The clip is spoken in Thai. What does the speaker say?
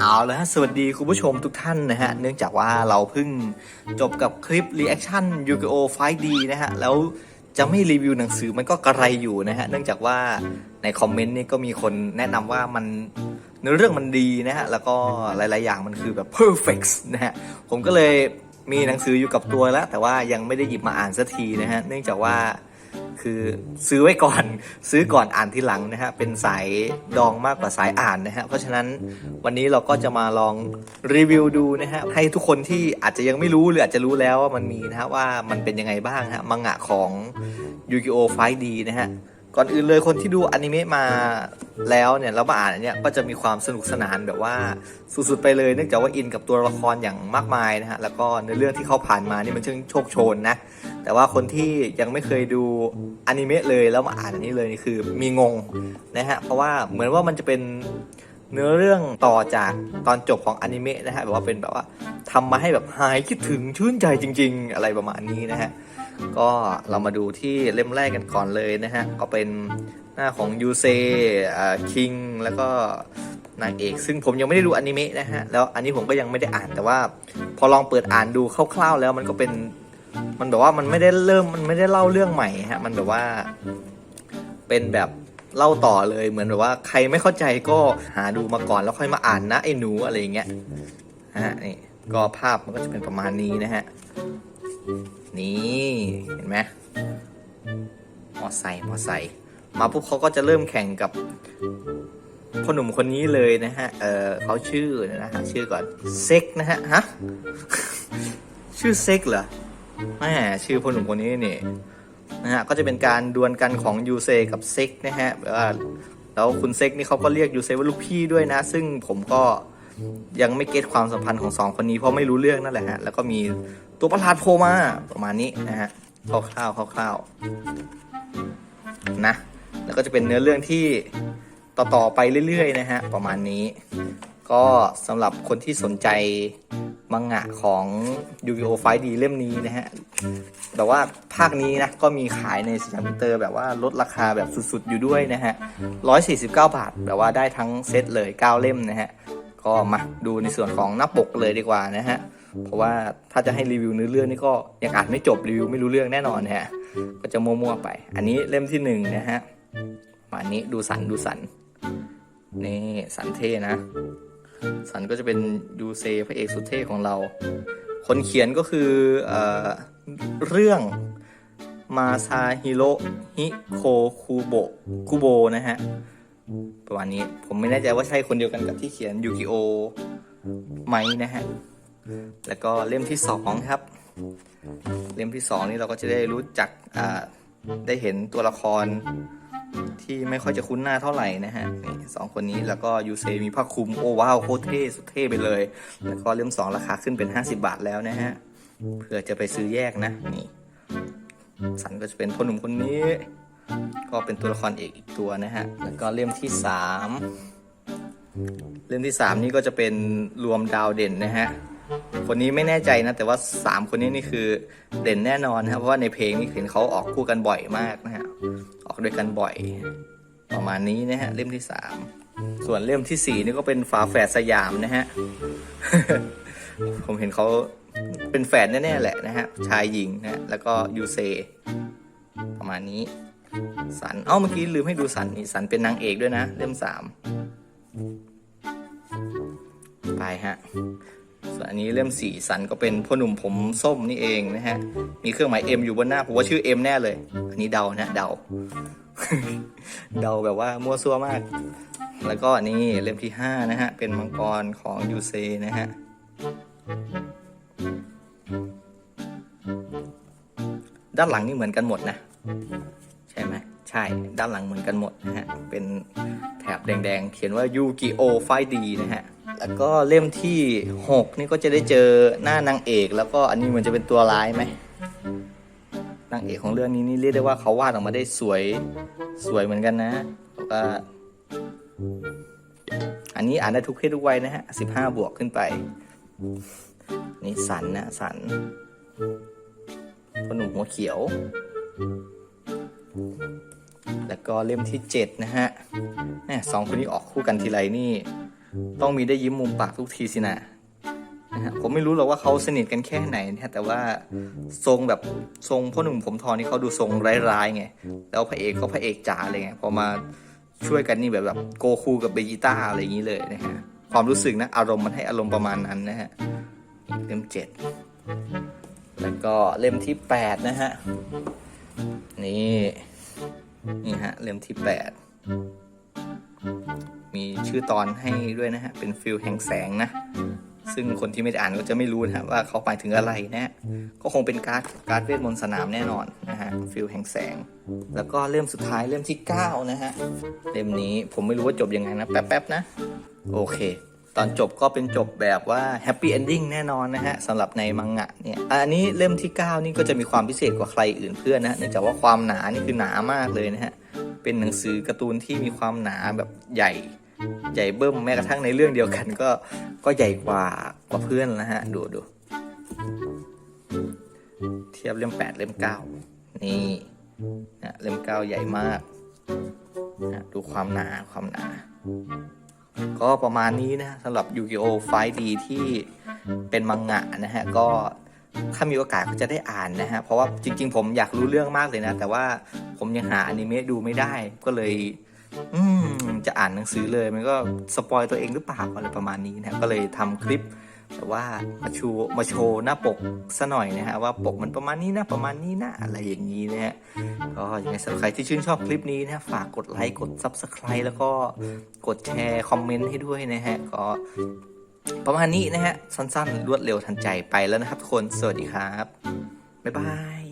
เอาละฮะสวัสดีคุณผู้ชมทุกท่านนะฮะ เนื่องจากว่าเราเพิ่งจบกับคลิป Reaction Yu-Gi-Oh! 5D นะฮะ แล้วจะไม่รีวิวหนังสือมันก็กระไรอยู่นะฮะ เนื่องจากว่าในคอมเมนต์นี่ก็มีคนแนะนำว่ามันเนื้อเรื่องมันดีนะฮะ แล้วก็หลาย ๆ อย่างมันคือแบบ perfect นะฮะ ผมก็เลยมีหนังสืออยู่กับตัวแล้ว แต่ว่ายังไม่ได้หยิบมาอ่านสักทีนะฮะ เนื่องจากว่า คือซื้อไว้ก่อน ซื้อก่อนอ่านทีหลังนะฮะ เป็นสายดองมากกว่าสายอ่านนะฮะ เพราะฉะนั้นวันนี้เราก็จะมาลองรีวิวดูนะฮะ ให้ทุกคนที่อาจจะยังไม่รู้หรืออาจจะรู้แล้วว่ามันมีนะฮะว่ามันเป็นยังไงบ้างฮะ มังงะของยูกิโอไฟดีนะฮะ ก่อนอื่นเลยคนที่ดูอนิเมะมาแล้วเนี่ยแล้วมาอ่านอันเนี้ยก็จะมีความสนุกสนานแบบว่าสุดๆไปเลยเนื่องจากว่าอินกับตัวละครอย่างมากมายนะฮะแล้วก็ในเรื่องที่เขาผ่านมานี่มันช่างโชคโชนนะแต่ว่าคนที่ยังไม่เคยดูอนิเมะเลยแล้วมาอ่านอันนี้เลยนี่คือมีงงนะฮะเพราะว่าเหมือนว่ามันจะเป็น เนื้อเรื่องต่อจากตอนจบของอนิเมะนะฮะแบบว่าเป็นแบบว่าทำมาให้แบบหายคิดถึงชื่นใจจริง ๆ อะไรประมาณนี้นะฮะก็เรามาดูที่เล่มแรกกันก่อนเลยนะฮะก็เป็นหน้าของยูเซอ่าคิงแล้วก็นางเอกซึ่งผมยังไม่ได้ดูอนิเมะนะฮะแล้วอันนี้ผมก็ยังไม่ได้อ่านแต่ว่า พอลองเปิดอ่านดูคร่าวๆแล้วมันก็เป็นมันแบบว่ามันไม่ได้เริ่มมันไม่ได้เล่าเรื่องใหม่ฮะมันแบบว่าเป็นแบบ เล่าต่อเลยเหมือนแบบว่าใครไม่เข้าใจก็หาดูมาก่อนแล้วค่อยมาอ่านนะไอ้หนูอะไรอย่างเงี้ยฮะนี่ก็ภาพมันก็จะเป็นประมาณนี้นะฮะนี่เห็นไหมมอไซค์มอไซค์มาปุ๊บเขาก็จะเริ่มแข่งกับพ่อหนุ่มคนนี้เลยนะฮะ เออเขาชื่อนะฮะชื่อก่อนเซ็กนะฮะฮะชื่อเซ็กเหรอแม่ชื่อพ่อหนุ่มคนนี้นี่ นะฮะก็จะเป็นการดวลกันของยูเซกับเซ็กนะฮะแล้วคุณเซ็กนี่เขาก็เรียกยูเซว่าลูกพี่ด้วยนะ ซึ่งผมก็ยังไม่เก็ตความสัมพันธ์ของสองคนนี้เพราะไม่รู้เรื่องนั่นแหละฮะแล้วก็มีตัวประหลาดโผล่มาประมาณนี้นะฮะคร่าวๆคร่าวๆนะแล้วก็จะเป็นเนื้อเรื่องที่ต่อๆไปเรื่อยๆนะฮะประมาณนี้ ก็สำหรับคนที่สนใจ มังงะของยูกิโอไฟดีเล่มนี้นะฮะ แต่ว่าภาคนี้นะ ก็มีขายในสยามมิเตอร์แบบว่าลดราคาแบบสุดๆอยู่ด้วยนะฮะ 149 บาท แบบว่าได้ทั้งเซตเลย 9 เล่มนะฮะ ก็มาดูในส่วนของหน้าปกเลยดีกว่านะฮะ เพราะว่าถ้าจะให้รีวิวเนื้อเรื่องนี่ก็ยังอ่านไม่จบรีวิวไม่รู้เรื่องแน่นอนฮะ ก็จะมั่วๆไป อันนี้เล่มที่หนึ่งนะฮะมาอันนี้ดูสันดูสันนี่สันเท่นะ สันก็จะเป็นยูเซพระเอกสุดเท่ของเรา คนเขียนก็คือเอเรื่องมาซาฮิโรฮิโคคูโบคุโบนะฮะ ประมาณนี้ผมไม่แน่ใจว่าใช่คนเดียวกันกับที่เขียนยูกิโอไหมนะฮะ แล้วก็เล่มที่สองครับ เล่มที่สองนี่เราก็จะได้รู้จักได้เห็นตัวละคร ที่ไม่ค่อยจะคุ้นหน้าเท่าไหร่นะฮะนี่สองคนนี้แล้วก็ยูเซมีผ้าคลุมโอ้ว้าวโคตรเท่สุดเท่ไปเลย แล้วก็เล่มสองราคาขึ้นเป็น 50 บาทแล้วนะฮะเผื่อจะไปซื้อแยกนะนี่สันก็จะเป็นพ่อหนุ่มคนนี้ ก็เป็นตัวละครเอกอีกตัวนะฮะแล้วก็เล่มที่สามเล่มที่สามนี่ก็จะเป็นรวมดาวเด่นนะฮะคนนี้ไม่แน่ใจนะ แต่ว่าสามคนนี้นี่คือเด่นแน่นอนนะครับเพราะว่าในเพลงนี่เห็นเขาออกคู่กันบ่อยมากนะฮะ ออกด้วยกันบ่อย ประมาณนี้นะฮะ เล่มที่สามส่วนเล่มที่สี่นี่ก็เป็นฝาแฝดสยามนะฮะ ผมเห็นเขาเป็นแฝดแน่ๆแหละนะฮะ ชายหญิงนะฮะแล้วก็ยูเซ ประมาณนี้ สัน เอ้าเมื่อกี้ลืมให้ดูสันนี่สันเป็นนางเอกด้วยนะ เล่มสามไปฮะส่วน อันนี้เล่มสี่สันก็เป็นพ่อหนุ่มผมส้มนี่เองนะฮะ มีเครื่องหมาย M อยู่บนหน้า ผมว่าชื่อ M แน่เลย อันนี้เดานะเดา เดาแบบว่ามั่วซั่วมาก แล้วก็อันนี้เล่มที่ห้านะฮะ เป็นมังกรของยูเซนะฮะ ด้านหลังนี่เหมือนกันหมดนะ ใช่ไหมใช่ ด้านหลังเหมือนกันหมดนะฮะ เป็นแถบแดงๆ เขียนว่ายูกิโอไฟดีนะฮะ แล้วก็เล่มที่ 6 นี่ก็จะได้เจอหน้านางเอก แล้วก็อันนี้เหมือนจะเป็นตัวร้ายไหมนางเอกของเรื่องนี้นี่เรียกได้ว่าเขาวาดออกมาได้สวยสวยเหมือนกันนะแล้วก็อันนี้อ่านได้ทุกเพศทุกวัยนะฮะสิบห้าบวกขึ้นไป นี่สันนะสันพหนุ่มหัวเขียว แล้วก็เล่มที่เจ็ดนะฮะแหม่สองคนนี้ออกคู่กันทีไรนี่ ต้องมีได้ยิ้มมุมปากทุกทีสินะนะฮะผมไม่รู้หรอกว่าเขาสนิทกันแค่ไหนนะฮะแต่ว่าทรงแบบทรงพ่อหนุ่มผมทองนี่เขาดูทรงร้ายๆไงแล้วพระเอกก็พระเอกจ๋าเลยไงพอมาช่วยกันนี่แบบแบบโกคูกับเบจิต้าอะไรอย่างนี้เลยนะฮะความรู้สึกนะอารมณ์มันให้อารมณ์ประมาณนั้นนะฮะเล่มเจ็ดแล้วก็เล่มที่แปดนะฮะนี่นี่ฮะเล่มที่แปด มีชื่อตอนให้ด้วยนะฮะ เป็นฟิลแห่งแสงนะ ซึ่งคนที่ไม่ได้อ่านก็จะไม่รู้นะฮะว่าเขาหมายถึงอะไรนะฮะก็คงเป็นการ์ดการ์ดเวทมนต์สนามแน่นอนนะฮะ ฟิลแห่งแสง แล้วก็เล่มสุดท้ายเล่มที่ 9 นะฮะ เล่มนี้ผมไม่รู้ว่าจบยังไงนะ แป๊บๆนะ โอเค ตอนจบก็เป็นจบแบบว่าแฮปปี้เอนดิ้งแน่นอนนะฮะสำหรับในมังงะเนี่ยอะอันนี้เล่มที่ 9 นี่ก็จะมีความพิเศษกว่าใครอื่นเพื่อนนะฮะเนื่องจากว่าความหนานี่คือหนามากเลยนะฮะเป็นหนังสือการ์ตูนที่มีความหนาแบบใหญ่ ใหญ่เบิ้มแม้กระทั่งในเรื่องเดียวกันก็ก็ใหญ่กว่ากว่าเพื่อนนะฮะ ดูดูเทียบเล่มแปดเล่มเก้านี่นะเล่มเก้าใหญ่มากนะดูความหนาความหนา ก็ประมาณนี้นะสำหรับยูกิโอไฟดีที่เป็นมังงะนะฮะ ก็ถ้ามีโอกาสก็จะได้อ่านนะฮะ เพราะว่าจริง ๆ ผมอยากรู้เรื่องมากเลยนะ แต่ว่าผมยังหาอนิเมะดูไม่ได้ก็เลย อืมจะอ่านหนังสือเลยมันก็สปอยตัวเองหรือเปล่าอะไรประมาณนี้นะก็เลยทำคลิปแต่ว่ามาชูมาโชว์หน้าปกซะหน่อยนะฮะว่าปกมันประมาณนี้นะประมาณนี้นะอะไรอย่างนี้นะฮะก็ยังไงสำหรับใครที่ชื่นชอบคลิปนี้นะฝากกดไลค์กด Subscribe แล้วก็กดแชร์คอมเมนต์ให้ด้วยนะฮะก็ประมาณนี้นะฮะสั้นๆรวดเร็วทันใจไปแล้วนะครับทุกคนสวัสดีครับบ๊ายบาย